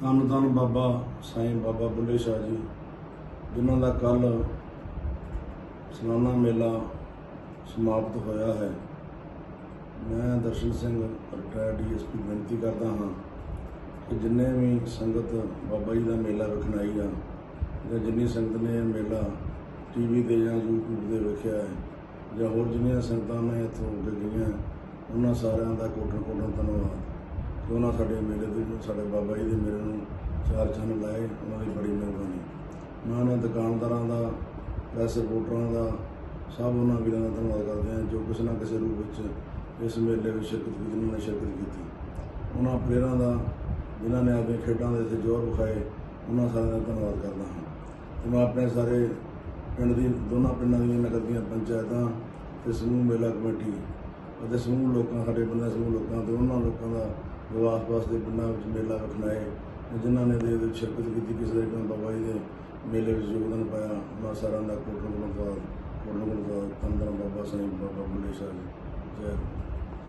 ਧੰਨ ਧੰਨ ਬਾਬਾ ਸਾਈਂ ਬਾਬਾ ਬੁੱਲੇ ਸ਼ਾਹ ਜੀ, ਜਿਨ੍ਹਾਂ ਦਾ ਕੱਲ ਸਲਾਨਾ ਮੇਲਾ ਸਮਾਪਤ ਹੋਇਆ ਹੈ। ਮੈਂ ਦਰਸ਼ਨ ਸਿੰਘ ਰਿਟਾਇਰਡ ਡੀਐਸਪੀ ਬੇਨਤੀ ਕਰਦਾ ਹਾਂ ਕਿ ਜਿੰਨੇ ਵੀ ਸੰਗਤ ਬਾਬਾ ਜੀ ਦਾ ਮੇਲਾ ਵੇਖਣ ਆ, ਜਾਂ ਜਿੰਨੀ ਸੰਗਤ ਨੇ ਇਹ ਮੇਲਾ ਟੀਵੀ ਤੇ ਜਾਂ YouTube ਤੇ ਵੇਖਿਆ ਹੈ, ਜਾਂ ਹੋਰ ਜਿੰਨੀਆਂ ਸੰਗਤਾਂ ਨੇ ਇੱਥੋਂ ਹੋ ਗਈਆਂ, ਉਹਨਾਂ ਸਾਰਿਆਂ ਦਾ ਕੋਟਨ ਕੋਟਨ ਧੰਨਵਾਦ। ਕਿ ਉਹਨਾਂ ਸਾਡੇ ਮੇਲੇ ਦੇ ਸਾਡੇ ਬਾਬਾ ਜੀ ਦੇ ਮੇਲੇ ਉਹਨਾਂ ਦੀ ਬੜੀ ਮਿਹਰਬਾਨੀ ਮੈਂ ਉਹਨਾਂ ਦੁਕਾਨਦਾਰਾਂ ਦਾ ਪ੍ਰੈਸ ਰਿਪੋਰਟਰਾਂ ਦਾ, ਸਭ ਉਹਨਾਂ ਵੀਰਾਂ ਦਾ ਧੰਨਵਾਦ ਕਰਦੇ ਹਾਂ ਜੋ ਕਿਸੇ ਨਾ ਕਿਸੇ ਰੂਪ ਵਿੱਚ ਇਸ ਮੇਲੇ ਵਿੱਚ ਸ਼ਿਰਕਤ ਕੀਤੀ, ਜਿਨ੍ਹਾਂ ਨੇ ਸ਼ਿਰਕਤ ਕੀਤੀ। ਉਹਨਾਂ ਪਲੇਅਰਾਂ ਦਾ, ਜਿਨ੍ਹਾਂ ਨੇ ਆਪਣੇ ਖੇਡਾਂ ਦੇ ਇੱਥੇ ਜ਼ੋਰ ਵਿਖਾਏ, ਉਹਨਾਂ ਸਾਰਿਆਂ ਦਾ ਧੰਨਵਾਦ ਕਰਦਾ ਹਾਂ। ਤੇ ਮੈਂ ਆਪਣੇ ਸਾਰੇ ਪਿੰਡ ਦੀ, ਦੋਨਾਂ ਪਿੰਡਾਂ ਦੀਆਂ, ਨਗਰ ਦੀਆਂ ਪੰਚਾਇਤਾਂ ਤੇ ਸਮੂਹ ਮੇਲਾ ਕਮੇਟੀ ਅਤੇ ਸਮੂਹ ਲੋਕਾਂ, ਸਾਡੇ ਬੰਦੇ ਸਮੂਹ ਲੋਕਾਂ ਤੇ ਉਹਨਾਂ ਲੋਕਾਂ ਦਾ ਜੋ ਵਾਸਤੇ ਪਿੰਡਾਂ ਵਿੱਚ ਮੇਲਾ ਵੇਖਣ ਆਏ ਜਿਨ੍ਹਾਂ ਨੇ ਦੇ ਵਿੱਚ ਸ਼ਿਰਕਤ ਕੀਤੀ, ਕਿਸੇ ਦੇ ਬਾਬਾ ਜੀ ਦੇ ਮੇਲੇ ਵਿੱਚ ਯੋਗਦਾਨ ਪਾਇਆ ਉਹਨਾਂ ਸਾਰਿਆਂ ਦਾ ਕੋਟਨ ਕੋਟਨ ਦਾ ਕੋਟਨ ਕੋਟਨ ਦਾ ਤੰਦਰ ਬਾਬਾ ਸਾਹਿਬ, ਬਾਬਾ ਬੁੱਲੇ ਸ਼ਾਹ ਜੈ